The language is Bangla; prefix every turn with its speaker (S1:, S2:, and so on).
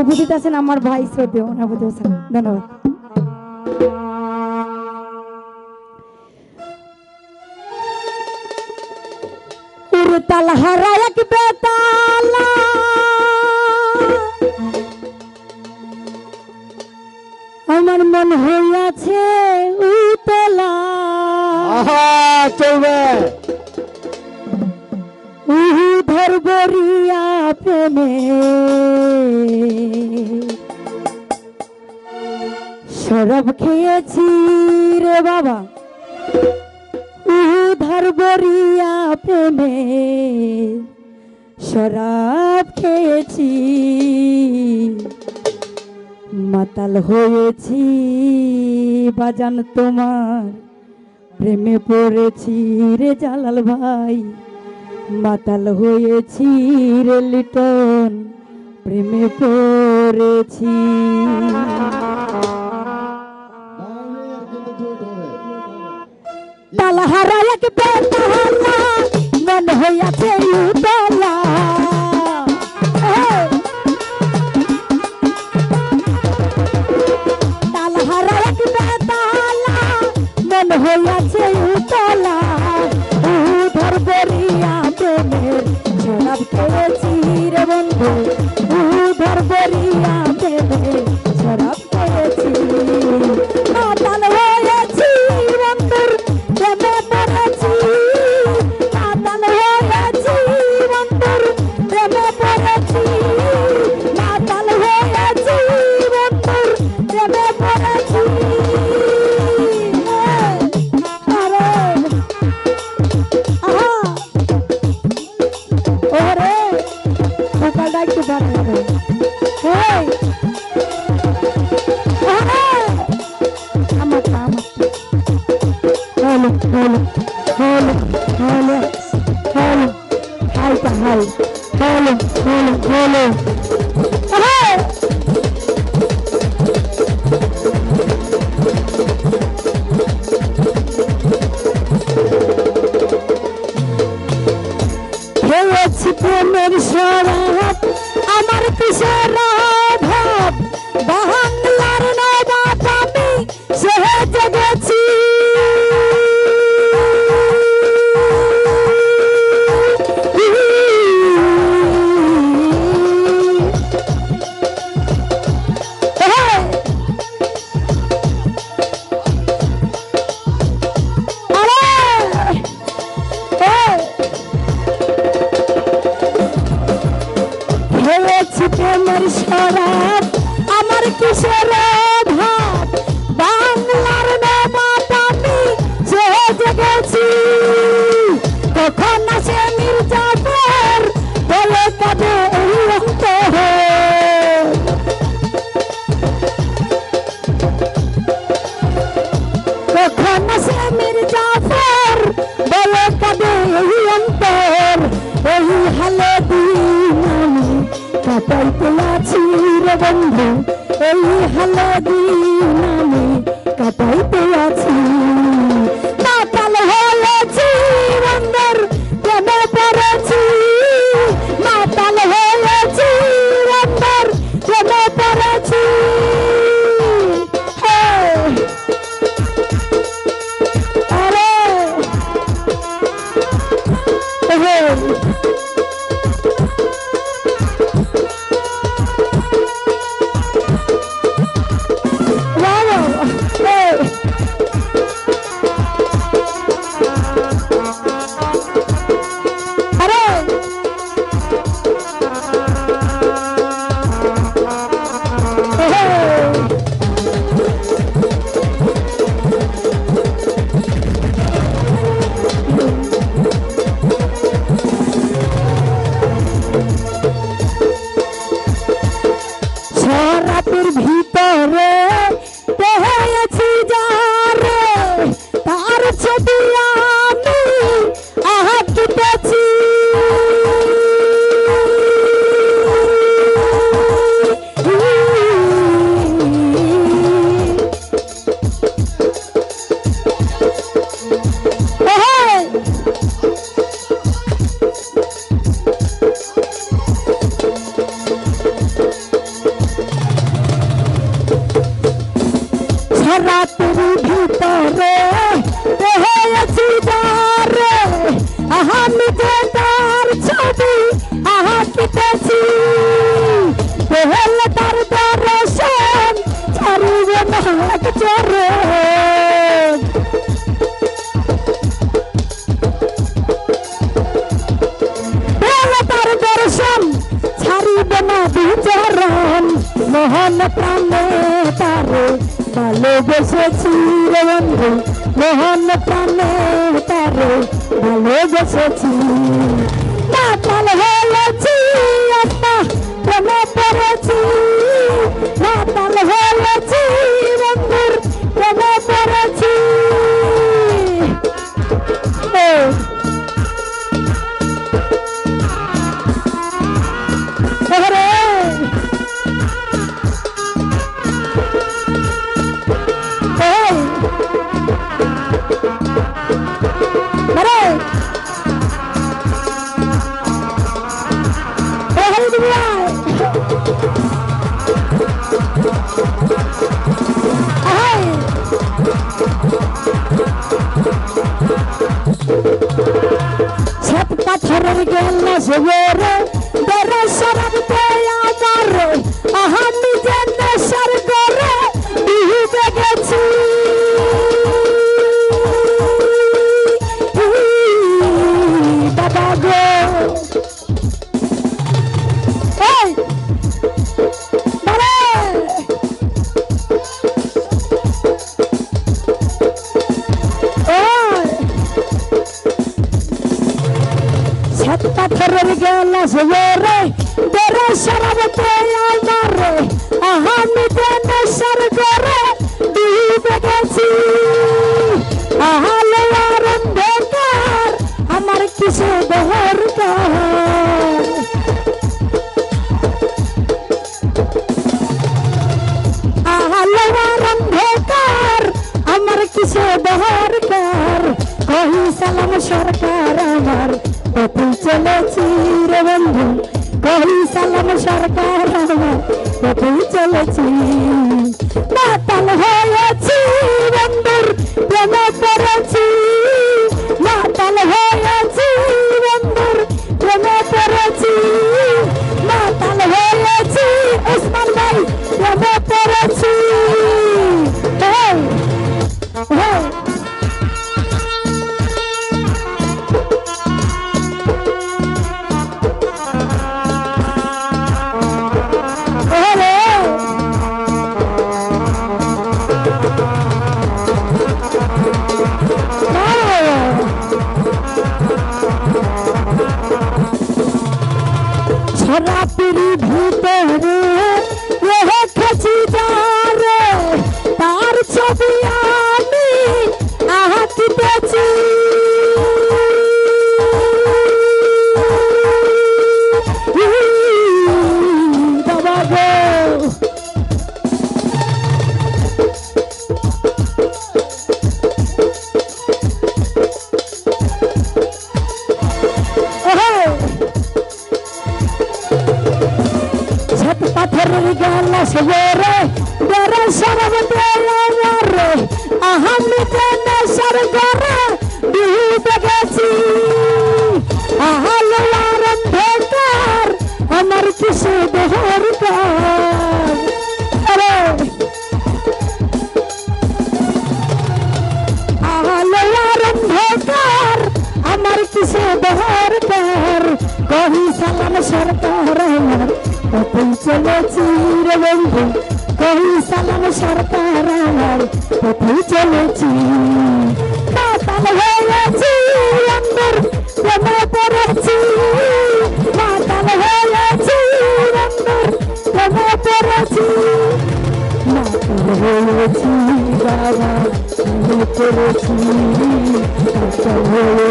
S1: উপস্থিত আছেন আমার ভাই শ্রদ্ধেয় অনাবুদ হোসেন। ধন্যবাদ। উরতাল হারা এক বেতালা। আমার মন হইয়াছে উতলা।
S2: চলবে।
S1: ধরবরিয়া প্রেমে। সরব খেয়েছি রে বাবা, উধার বরিয়া প্রেমে। শরাব খেয়েছি, মাতাল হয়েছি, বাজান তোমার প্রেমে পড়েছি রে জালাল ভাই। মাতাল হয়েছি রেলিটন প্রেমে পড়েছি। তালাহারা এক বেতালা মন হইয়াছে উতলা হলো হলো হলো হালকা হাল হলো হলো হলো। আরে হয়েছি প্রেমের শরৎ আমার কিসের কখন জাফর, বলে কবে এই অন্তর। এই হালে দিন আমি কাটাইতে আছি রে বন্ধু। এই হালে দিন মোহন প্রাণে তারে ভালোবেসেছি রে বন্ধু। মহান প্রাণে তারে ভালোবেসেছি। মাতাল হয়েছি, আত্মা প্রেমে পড়েছি। আরে এই হরি দিবিয়া আহাই ছাত পাথরের গেল সবরে বড় সরব আমার আহা নিজে বেড়ে সরাবতে আমারে আমি নেশার করে ডুবে গেছি আহালো আর অন্ধকার, আমার কিসে দরকার আহালো আর অন্ধকার, আমার কিসে দরকার কহি সালাম সরকার আমার পথে চলেছি? বন্ধু কহি সালাম সরকার কোথায় চলেছি? মাতাল হয়েছি বন্ধুর প্রেম পড়েছি। গেলা সবরে বেড়ে সরবতে আমারে আহামি জানে সর গরে ডুবে গেছি আহালো আর অন্ধকার আমার কিসে দরকার আরে আহালো আর অন্ধকার আমার কিসে দরকার কহি সালাম সরকার আমার পথে চলেছি রে বন্ধু, কহি সালাম সরকার আমার পথে চলেছি মাতাল হয়েছি অন্দর প্রেমে পড়েছি। মাতাল হয়েছি অন্দর প্রেমে পড়েছি। মাতাল হয়েছি বাবা আমি করেছি। মাতাল হয়েছি